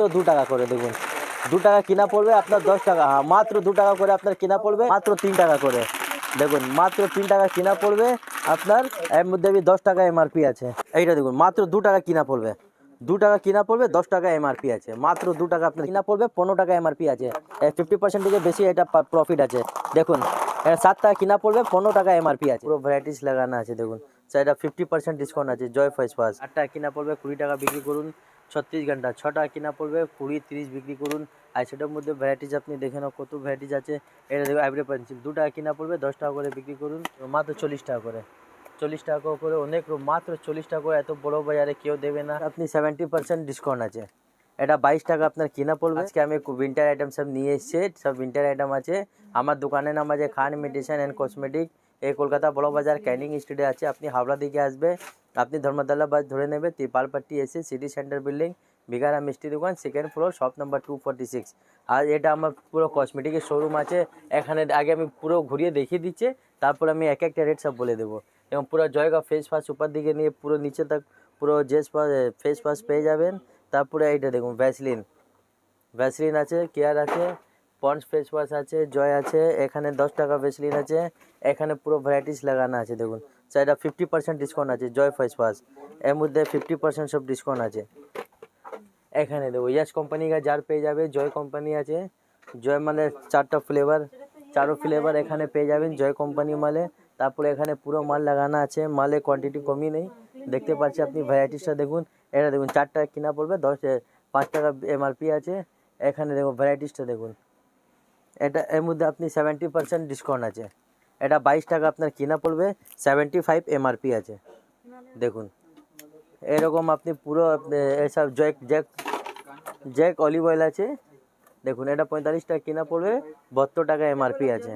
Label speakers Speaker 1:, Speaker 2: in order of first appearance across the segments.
Speaker 1: মাত্র দু টাকা করে দেখুন। দু টাকা কিনা পড়বে আপনার দশ টাকা। হ্যাঁ মাত্র দু টাকা করে আপনার কিনা পড়বে, মাত্র তিন টাকা করে। দেখুন, মাত্র তিন টাকা কিনা পড়বে আপনার, এর মধ্যে দশ টাকা এমআরপি আছে। এইটা দেখুন, মাত্র দু টাকা কিনা পড়বে। দু টাকা কিনা পড়বে, দশ টাকা এমআরপি আছে। মাত্র দু টাকা আপনার কিনা পড়বে, পনেরো টাকা এমআরপি আছে। ফিফটি পার্সেন্ট থেকে বেশি এটা প্রফিট আছে। দেখুন সাত টাকা কিনা পড়বে, পনেরো টাকা এমআরপি আছে। পুরো ভ্যারাইটিস লাগানো আছে, দেখুন। এটা ফিফটি পার্সেন্ট ডিসকাউন্ট আছে জয় ফাইস ফাস আট টাকা কিনা পড়বে, কুড়ি টাকা বিক্রি করুন। ছত্রিশ ঘণ্টা। ছ টাকা কিনা পড়বে, কুড়ি, তিরিশ বিক্রি করুন। আর সেটার মধ্যে ভ্যারাইটিস আপনি দেখে নাও কত ভ্যারাইটিস আছে। এটা দেখো আইব্রে পেন্সিল দু টাকা কিনা পড়বে, দশ টাকা করে বিক্রি করুন। মাত্র চল্লিশ টাকা করে। চল্লিশ টাকা করে অনেক মাত্র চল্লিশ টাকা করে এত বড় বাজারে কেউ দেবে না। আপনি সেভেন্টি পার্সেন্ট ডিসকাউন্ট আছে। এটা বাইশ টাকা আপনার কিনা পড়বে। আজকে আমি উইন্টার আইটেম সব নিয়ে এসেছি। সব উইন্টার আইটেম আছে। আমার দোকানের নাম আছে খান মেডিসিন অ্যান্ড কসমেটিক এই কলকাতা বড় বাজার ক্যানিং স্ট্রিটে আছে আপনি হাওড়া দিকে আসবে আপনি ধর্মতলা বাস ধরে নেবে তিরপালপাট্টি এসে সিটি সেন্টার বিল্ডিং বিঘারা মিষ্টি দোকান second floor shop number two forty six আর এটা আমার পুরো কসমেটিকের শোরুম আছে এখানে আগে আমি পুরো ঘুরিয়ে দেখিয়ে দিচ্ছি তারপর আমি এক একটা রেট সব বলে দেবো। এবং পুরো জয়গা ফেস ওয়াশ উপর দিকে নিয়ে পুরো নিচে তাক পুরো জেস ফেস ওয়াশ পেয়ে যাবেন। তারপরে এইটা দেখুন ভ্যাসলিন ভ্যাসলিন আছে কেয়ার আছে পন্স ফেস ওয়াশ আছে জয় আছে, এখানে দশ টাকা ভ্যাসলিন আছে, এখানে পুরো ভ্যারাইটিস লাগানো আছে, দেখুন। এটা ফিফটি পার্সেন্ট ডিসকাউন্ট আছে জয় ফেস ওয়াশ এর মধ্যে ফিফটি পার্সেন্ট সব ডিসকাউন্ট আছে। এখানে দেখো ইয়াস কোম্পানি জার পেয়ে যাবে জয় কোম্পানি আছে। জয় মানে চারটা ফ্লেভার চারো ফ্লেভার এখানে পেয়ে যাবেন জয় কোম্পানি মালে। তারপরে এখানে পুরো মাল লাগানো আছে, মালে কোয়ান্টিটি কমই নেই। দেখতে পাচ্ছি আপনি ভ্যারাইটিসটা দেখুন, এটা দেখুন চার টাকা কিনা পড়বে, দশ, পাঁচ টাকা এমআরপি আছে। এখানে দেখুন ভ্যারাইটিসটা দেখুন। এটা এর মধ্যে আপনি সেভেন্টি পার্সেন্ট ডিসকাউন্ট আছে। এটা বাইশ টাকা আপনার কিনা পড়বে সেভেন্টি ফাইভ এমআরপি আছে। দেখুন। এরকম আপনি পুরো এসব Jack Jack Jack olive oil আছে। দেখুন, এটা পঁয়তাল্লিশ টাকা কিনা পড়বে, বত্তর টাকা এমআরপি আছে।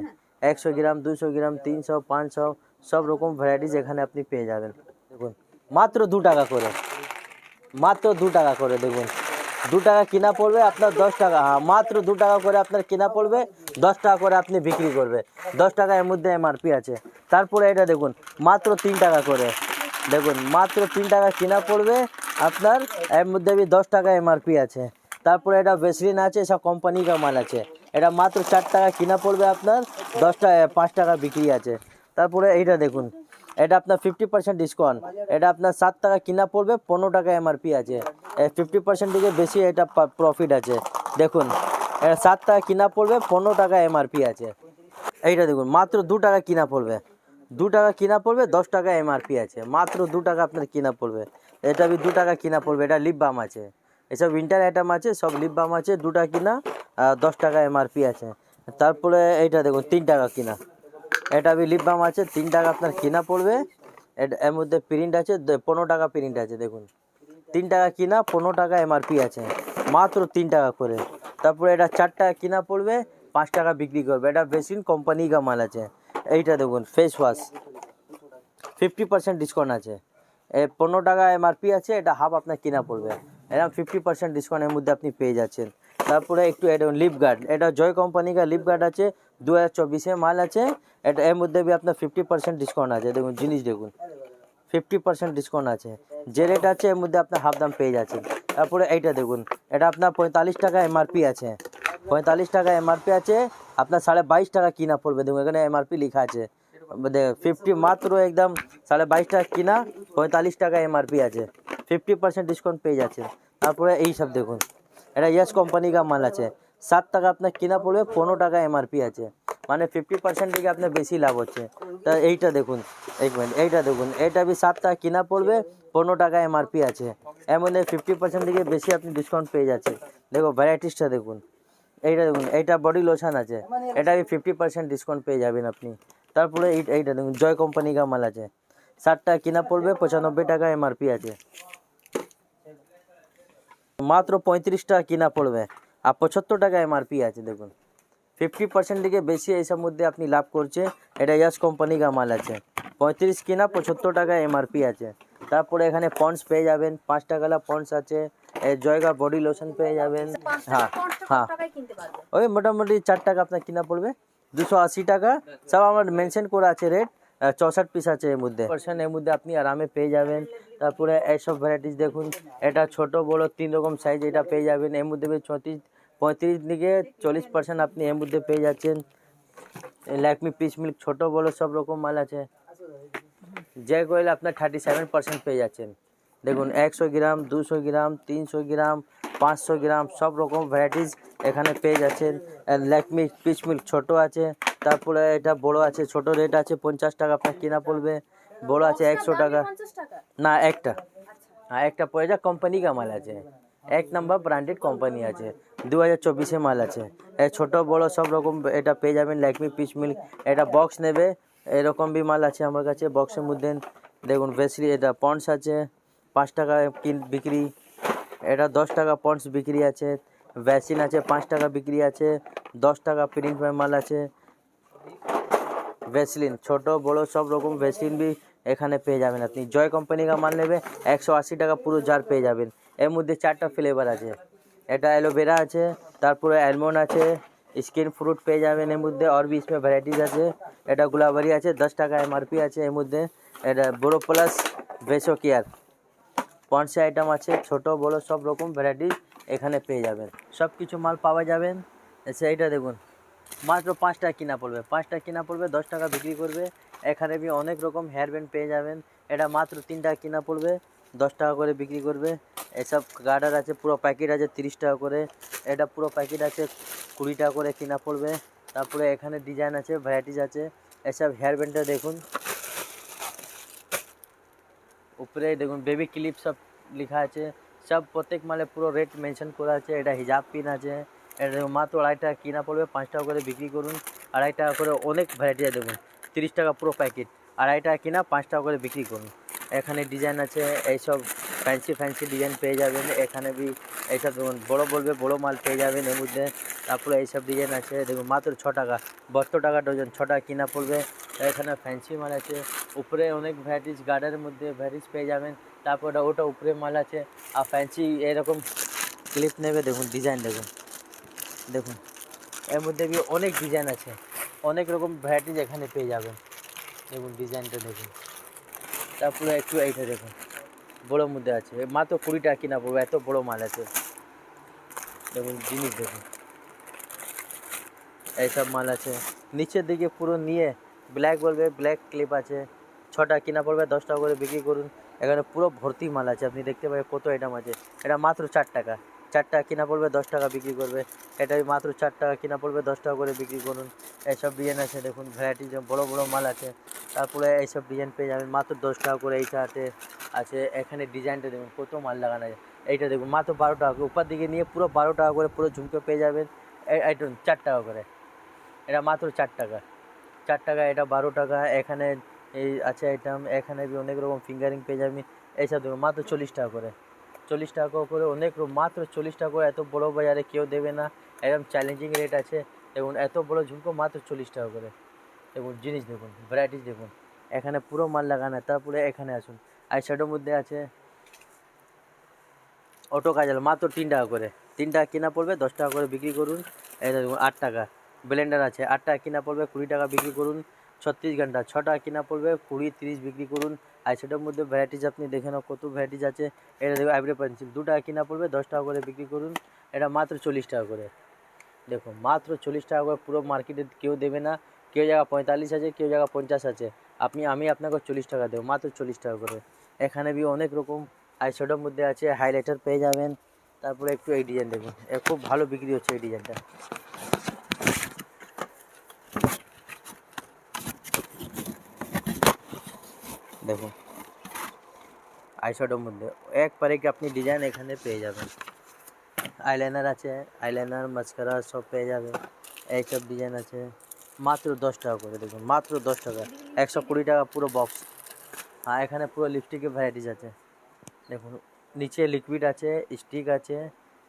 Speaker 1: একশো গ্রাম, দুশো গ্রাম, তিনশো, পাঁচশো, সব রকম ভ্যারাইটিস এখানে আপনি পেয়ে যাবেন। দেখুন, মাত্র দু টাকা করে। মাত্র দু টাকা করে, দেখুন। দু টাকা কিনা পড়বে আপনার দশ টাকা। হ্যাঁ মাত্র দু টাকা করে আপনার কিনা পড়বে, দশ টাকা করে আপনি বিক্রি করবে। দশ টাকা এর মধ্যে এমআরপি আছে। তারপরে এটা দেখুন, মাত্র তিন টাকা করে। দেখুন, মাত্র তিন টাকা কিনা পড়বে আপনার, এর মধ্যে দশ টাকা এমআরপি আছে। তারপরে এটা ভেসলিন আছে, সব কোম্পানি কা মাল আছে। এটা মাত্র চার টাকা কিনা পড়বে আপনার, দশ টাকা, পাঁচ টাকা বিক্রি আছে। তারপরে এইটা দেখুন এটা আপনার ফিফটি পার্সেন্ট ডিসকাউন্ট এটা আপনার সাত টাকা কিনা পড়বে, পনেরো টাকা এমআরপি আছে। ফিফটি পার্সেন্ট থেকে বেশি এটা প্রফিট আছে। দেখুন এটা সাত টাকা কিনা পড়বে, পনেরো টাকা এমআরপি আছে। এইটা দেখুন, মাত্র দু টাকা কিনা পড়বে। দু টাকা কিনা পড়বে, দশ টাকা এমআরপি আছে। মাত্র দু টাকা আপনার কিনা পড়বে। এটা বি দু টাকা কিনা পড়বে, এটা লিপ বাম আছে। এসব উইন্টার আইটেম আছে, সব লিপ বাম আছে দুটা কিনা দশ টাকা এমআরপি আছে। তারপরে এইটা দেখুন, তিন টাকা কিনা। এটা বি লিপ বাম আছে, তিন টাকা আপনার কিনা পড়বে। এর মধ্যে প্রিন্ট আছে পনেরো টাকা প্রিন্ট আছে, দেখুন। তিন টাকা কিনা, পনেরো টাকা এমআরপি আছে। মাত্র তিন টাকা করে। তারপরে এটা চার টাকা কিনা পড়বে, পাঁচ টাকা বিক্রি করবে। এটা বেসিন কোম্পানি কা মাল আছে। এইটা দেখুন face wash fifty percent discount আছে। এ, পনেরো টাকা এমআরপি আছে, এটা হাফ আপনার কিনা পড়বে। এরকম ফিফটি পার্সেন্ট ডিসকাউন্টের মধ্যে আপনি পেয়ে যাচ্ছেন। তারপরে একটু লিপ গার্ড এটা জয় কোম্পানি কা লিপ গার্ড আছে দু হাজার মাল আছে। এটা এর মধ্যে বি আপনার ফিফটি পার্সেন্ট ডিসকাউন্ট আছে। দেখুন, জিনিস দেখুন ফিফটি পার্সেন্ট ডিসকাউন্ট আছে। যে রেট আছে, এর মধ্যে আপনার হাফ দাম পেয়ে যাচ্ছেন। তারপরে এইটা দেখুন, এটা আপনার পঁয়তাল্লিশ টাকা এমআরপি আছে। পঁয়তাল্লিশ টাকা এমআরপি আছে, আপনার সাড়ে বাইশ টাকা কিনা পড়বে। দেখুন, এখানে এমআরপি লেখা আছে। ফিফটি মাত্র একদম সাড়ে বাইশ টাকা কিনা, পঁয়তাল্লিশ টাকা এমআরপি আছে। ফিফটি পার্সেন্ট ডিসকাউন্ট পেয়ে যাচ্ছে তারপরে এই সব দেখুন। এটা ইয়াস কোম্পানি কা মাল আছে। সাত টাকা আপনার কিনা পড়বে, পনেরো টাকা এমআরপি আছে। মানে ফিফটি পার্সেন্ট থেকে আপনার বেশি লাভ হচ্ছে। তা এইটা দেখুন, এক মিনিট এইটা দেখুন এইটা বি সাত টাকা কিনা পড়বে, পনেরো টাকা এমআরপি আছে। মধ্যে ফিফটি পার্সেন্ট থেকে বেশি আপনি ডিসকাউন্ট পেয়ে যাচ্ছে দেখো ভ্যারাইটিসটা দেখুন। এইটা দেখুন, এইটা বডি লোশন আছে। এটা ফিফটি পার্সেন্ট ডিসকাউন্ট পেয়ে যাবেন আপনি। তারপরে এই, এইটা দেখুন, জয় কোম্পানি কা মাল আছে। টাকা কিনা পড়বে, পঁচানব্বই টাকা এমআরপি আছে। মাত্র পঁয়ত্রিশ টাকা কিনা পড়বে। আর পঁচাত্তর টাকা এমআরপি আছে দেখুন। ফিফটি পার্সেন্ট থেকে বেশি এইসব মধ্যে আপনি লাভ করছে এটা ইয়াস কোম্পানি কা মাল আছে। পঁয়ত্রিশ কিনা পঁচাত্তর টাকা এমআরপি আছে। তারপরে এখানে পন্স পেয়ে যাবেন পাঁচ টাকালা পন্স আছে। জয়গা বডি লোশন পেয়ে যাবেন হ্যাঁ হ্যাঁ। ওই মোটামুটি চার টাকা আপনার কিনা পড়বে। দুশো আশি টাকা সব আমার মেনশন করা আছে রেট। চৌষট্টি পিস আছে এর মধ্যে। পার্সেন্ট এর মধ্যে আপনি আরামে পেয়ে যাবেন। তারপরে এইসব ভ্যারাইটিস দেখুন, এটা ছোট, বড়, তিন রকম সাইজ এটা পেয়ে যাবেন। এর মধ্যে চৌত্রিশ পঁয়ত্রিশ দিকে চল্লিশ পার্সেন্ট আপনি এর মধ্যে পেয়ে যাচ্ছেন। ল্যাকমি পিস মিল্ক ছোট, বড়, সব রকম মাল আছে। যে কইলে আপনার থার্টি সেভেন পার্সেন্ট পেয়ে যাচ্ছেন। দেখুন, একশো গ্রাম, দুশো গ্রাম, তিনশো গ্রাম, পাঁচশো গ্রাম, সব রকম ভ্যারাইটিস এখানে পেয়ে যাচ্ছেন। ল্যাকমি পিচ মিল্ক ছোট আছে। তারপরে এটা বড় আছে ছোট রেট আছে পঞ্চাশ টাকা আপনার কিনা পড়বে। বড় আছে একশো টাকা। না একটা। হ্যাঁ একটা পড়ে যা কোম্পানি কা মাল আছে। এক নাম্বার ব্র্যান্ডেড কোম্পানি আছে। দু হাজার চব্বিশে মাল আছে। এই ছোট বড় সব রকম এটা পেয়ে যাবেন ল্যাকমি পিচ মিল্ক এটা বক্স নেবে। এরকম বি মাল আছে আমার কাছে বক্সের মধ্যে। দেখুন ভেসলি এটা পন্ডস আছে। পাঁচ টাকা বিক্রি। এটা দশ টাকা পন্ডস বিক্রি আছে। ভ্যাসিন আছে পাঁচ টাকা বিক্রি আছে। দশ টাকা প্রিন্ট মাল আছে। ভ্যাসলিন, ছোট, বড়, সব রকম ভ্যাসলিন বি এখানে পেয়ে যাবেন আপনি। জয় কোম্পানি কা মাল নেবে, একশো আশি টাকা পুরো জার পেয়ে যাবেন। এর মধ্যে চারটা ফ্লেভার আছে। এটা অ্যালোভেরা আছে তারপরে অ্যালমন্ড আছে স্কিন ফ্রুট পেয়ে যাবেন এর মধ্যে, আর বি ইসমে ভ্যারাইটিস আছে। এটা গুলাবারি আছে, দশ টাকা এমআরপি আছে এর মধ্যে। এটা বড়ো প্লাস বেসো কেয়ার পঞ্চে আইটেম আছে, ছোট, বড়, সব রকম ভ্যারাইটিস এখানে পেয়ে যাবেন। সব কিছু মাল পাওয়া যাবেন। সেইটা দেখুন। মাত্র পাঁচ টাকা কিনা পড়বে। পাঁচ টাকা কিনা পড়বে, দশ টাকা বিক্রি করবে। এখানে বি অনেক রকম হেয়ার ব্যান্ড পেয়ে যাবেন। এটা মাত্র তিন টাকা কিনা পড়বে, দশ টাকা করে বিক্রি করবে। এসব গার্ডার আছে, পুরো প্যাকেট আছে তিরিশ টাকা করে। এটা পুরো প্যাকেট আছে কুড়ি টাকা করে কিনা পড়বে। তারপরে এখানে ডিজাইন আছে ভ্যারাইটিস আছে। এসব হেয়ার ব্যান্ডটা দেখুন। উপরে দেখুন বেবি ক্লিপ সব লেখা আছে। সব প্রত্যেক মালে পুরো রেট মেনশন করা আছে। এটা হিজাব পিন আছে। মাত্র আড়াই টাকা কিনা পড়বে, পাঁচ টাকা করে বিক্রি করুন, আড়াই টাকা করে অনেক ভ্যারাইটি দেখুন তিরিশ টাকা পুরো প্যাকেট আড়াই টাকা কিনা, পাঁচ টাকা করে বিক্রি করুন। এখানে ডিজাইন আছে, এইসব ফ্যান্সি ফ্যান্সি ডিজাইন পেয়ে যাবেন, এখানে বি এইসব দেখুন বড়ো বলবে, বড়ো মাল পেয়ে যাবেন এর মধ্যে, তারপরে এইসব ডিজাইন আছে, দেখুন মাত্র ছ টাকা, বত্তর টাকা ডজন, ছ টাকা কিনা পড়বে। এখানে ফ্যান্সি মাল আছে, উপরে অনেক ভ্যারাইটিস গার্ডের মধ্যে ভ্যারাইটিস পেয়ে যাবেন, তারপর ওটা উপরে মাল আছে, আর ফ্যান্সি এরকম ক্লিপ নেবে, দেখুন ডিজাইন দেখুন। দেখুন, এর মধ্যে বি অনেক ডিজাইন আছে। অনেক রকম ভ্যারাইটিস এখানে পেয়ে যাবেন। দেখুন ডিজাইনটা দেখুন। তারপরে একটু এইটা দেখুন বড়োর মধ্যে আছে। মাত্র কুড়ি টাকা কিনা পড়বে, এত বড়ো মাল আছে। দেখুন, জিনিস দেখুন। এইসব মাল আছে। নিচের দিকে পুরো নিয়ে ব্ল্যাক বলবে ব্ল্যাক ক্লিপ আছে। ছটা কিনা পড়বে দশ টাকা করে বিক্রি করুন। এখানে পুরো ভর্তি মাল আছে। আপনি দেখতে পাবেন কত আইটেম আছে। এটা মাত্র চার টাকা। চার টাকা কিনা পড়বে, দশ টাকা বিক্রি করবে। এটা মাত্র চার টাকা কিনা পড়বে, দশ টাকা করে বিক্রি করুন। এইসব ডিজাইন আছে, দেখুন ভ্যারাইটি বড় বড় মাল আছে, তারপরে এইসব ডিজাইন পেয়ে যাবেন, মাত্র দশ টাকা করে এইটাতে আছে। এখানে ডিজাইনটা দেখুন, কত মাল লাগানো আছে। এইটা দেখুন, মাত্র বারো টাকা করে। উপর দিকে নিয়ে পুরো বারো টাকা করে, পুরো ঝুমকে পেয়ে যাবেন। আইটেম চার টাকা করে। এটা মাত্র চার টাকা। চার টাকা, এটা বারো টাকা। এখানে এই আছে আইটেম এখানে অনেক রকম ফিঙ্গারিং পেয়ে যাবেন। এইসব দেখুন, মাত্র চল্লিশ টাকা করে। চল্লিশ টাকা করে অনেক মাত্র চল্লিশ টাকা করে এত বড় বাজারে কেউ দেবে না। একদম চ্যালেঞ্জিং রেট আছে এবং এত বড় ঝুমকো মাত্র চল্লিশ টাকা করে। এবং জিনিস দেখুন ভ্যারাইটিস দেখুন, এখানে পুরো মাল লাগানো, তারপরে এখানে আসুন। আই শ্যাডোর মধ্যে আছে অটো কাজাল, মাত্র তিন টাকা করে। তিন টাকা কিনা পড়বে, দশ টাকা করে বিক্রি করুন। এই দেখুন, আট টাকা। ব্লেন্ডার আছে, আট টাকা কিনা পড়বে, কুড়ি টাকা বিক্রি করুন। ছত্রিশ ঘণ্টা, ছ টাকা কিনা পড়বে, কুড়ি, তিরিশ বিক্রি করুন। আর সেটার মধ্যে ভ্যারাইটিস আপনি দেখে নাও কত ভ্যারাইটিস আছে, এটা দেখুন আইব্রো পেন্সিল দু টাকা কিনা পড়বে, দশ টাকা করে বিক্রি করুন, এটা মাত্র চল্লিশ টাকা করে। দেখুন মাত্র চল্লিশ টাকা করে পুরো মার্কেটে কেউ দেবে না, কেউ জায়গা পঁয়তাল্লিশ আছে, কেউ জায়গা পঞ্চাশ আছে। আপনি, আমি আপনাকে চল্লিশ টাকা দেবো, মাত্র চল্লিশ টাকা করে। এখানে বি অনেক রকম আইশ্যাডোর মধ্যে আছে হাইলাইটার পেয়ে যাবেন, তারপরে একটু এই ডিজাইন দেখুন খুব ভালো বিক্রি হচ্ছে এই ডিজাইনটা দেখুন। আইশ্যাডোর মধ্যে। এক পারে কি আপনি ডিজাইন এখানে পেয়ে যাবেন। আইলাইনার আছে আইলাইনার মাস্কারা সব পেয়ে যাবেন। এইসব ডিজাইন আছে। মাত্র দশ টাকা করে, দেখুন, মাত্র দশ টাকা। একশো কুড়ি টাকা পুরো বক্স হ্যাঁ এখানে পুরো লিপস্টিকের ভ্যারাইটিস আছে। দেখুন, নিচে লিকুইড আছে স্টিক আছে,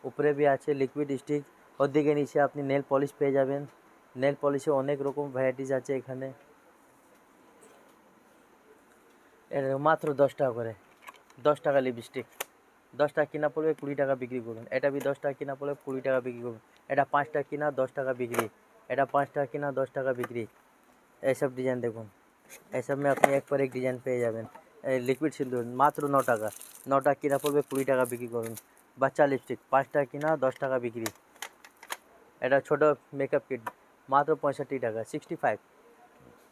Speaker 1: উপরে বি আছে লিকুইড স্টিক ওর দিকে নিচে আপনি নেল পলিশ পেয়ে যাবেন। নেল পলিশে অনেক রকম ভ্যারাইটিস আছে এখানে। এটা মাত্র দশ টাকা করে। দশ টাকা লিপস্টিক দশ টাকা কিনা পড়বে কুড়ি টাকা বিক্রি করুন। এটা বি দশ টাকা কিনা পড়বে কুড়ি টাকা বিক্রি করুন। এটা পাঁচ টাকা কিনা দশ টাকা বিক্রি। এটা পাঁচ টাকা কিনা দশ টাকা বিক্রি। এইসব ডিজাইন দেখুন। এসব में আপনি এক পর এক ডিজাইন পেয়ে যাবেন। লিকুইড সিঁদুর মাত্র ন টাকা। ন টাকা কিনা পড়বে কুড়ি টাকা বিক্রি করুন। বাচ্চা লিপস্টিক পাঁচ টাকা কিনা দশ টাকা বিক্রি। এটা ছোট মেকআপ কিট মাত্র পঁয়ষট্টি টাকা সিক্সটি ফাইভ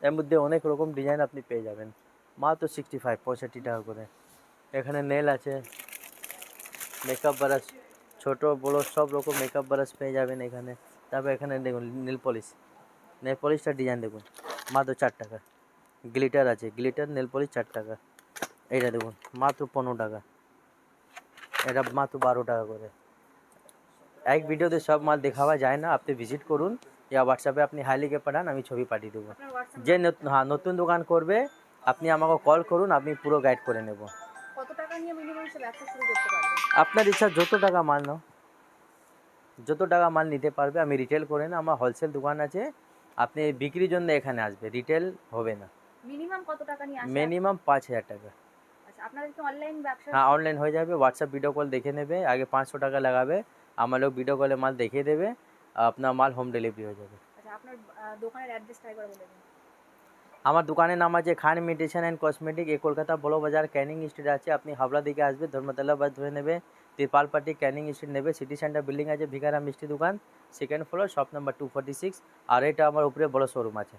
Speaker 1: এর মধ্যে অনেক রকম ডিজাইন আপনি পেয়ে যাবেন। মাত্র সিক্সটি ফাইভ পঁয়ষট্টি টাকা করে। এখানে নেল আছে। মেকআপ ব্রাশ ছোট বড় সব রকম মেকআপ ব্রাশ পেয়ে যাবেন এখানে। তারপর এখানে দেখুন নীল পলিশ নেল পলিশটার ডিজাইন দেখুন। মাত্র চার টাকা। গ্লিটার আছে। গ্লিটার নেল পলিশ চার টাকা। এটা দেখুন মাত্র পনেরো টাকা। এটা মাত্র বারো টাকা করে। এক ভিডিওতে সব মাল দেখাওয়া যায় না। আপনি ভিজিট করুন। ইয়া হোয়াটসঅ্যাপে আপনি হাই লিখে পাঠান আমি ছবি পাঠিয়ে দেবো। যে নতুন হ্যাঁ নতুন দোকান করবে আপনি আমাকে কল করুন আমি পুরো গাইড করে নেব।
Speaker 2: কত টাকা নিয়ে মিনিমাম সে ব্যবসা শুরু করতে পারবে?
Speaker 1: আপনার ইচ্ছা যত টাকা মাল নাও যত টাকা মাল নিতে পারবে আমি রিটেল করে না আমার হোলসেল দোকান আছে আপনি বিক্রির জন্য এখানে আসবে রিটেল হবে না।
Speaker 2: মিনিমাম কত টাকা নিয়ে আসে
Speaker 1: মিনিমাম পাঁচ হাজার টাকা।
Speaker 2: আচ্ছা অনলাইন ব্যবসা?
Speaker 1: হ্যাঁ অনলাইন হয়ে যাবে হোয়াটসঅ্যাপ ভিডিও কল দেখে নেবে আগে পাঁচশো টাকা লাগাবে আমার লোক ভিডিও কলে মাল দেখিয়ে দেবে আপনার মাল হোম ডেলিভারি হয়ে যাবে।
Speaker 2: আচ্ছা আপনার দোকানের অ্যাড্রেসটা একবার বলে দিন।
Speaker 1: আমার দোকানের নাম আছে খান মেডিসিন অ্যান্ড কসমেটিক। এ কলকাতা বড় বাজার ক্যানিং স্ট্রিট আছে। আপনি হাবড়া দিকে আসবে, ধর্মতলা বাস ধরে নেবে। তিরপালপাটি ক্যানিং স্ট্রিট নেবে। সিটি সেন্টার বিল্ডিং আছে ভিকারা মিষ্টি দোকান। Second floor, shop number two six আর এটা আমার উপরে বড় শোরুম আছে।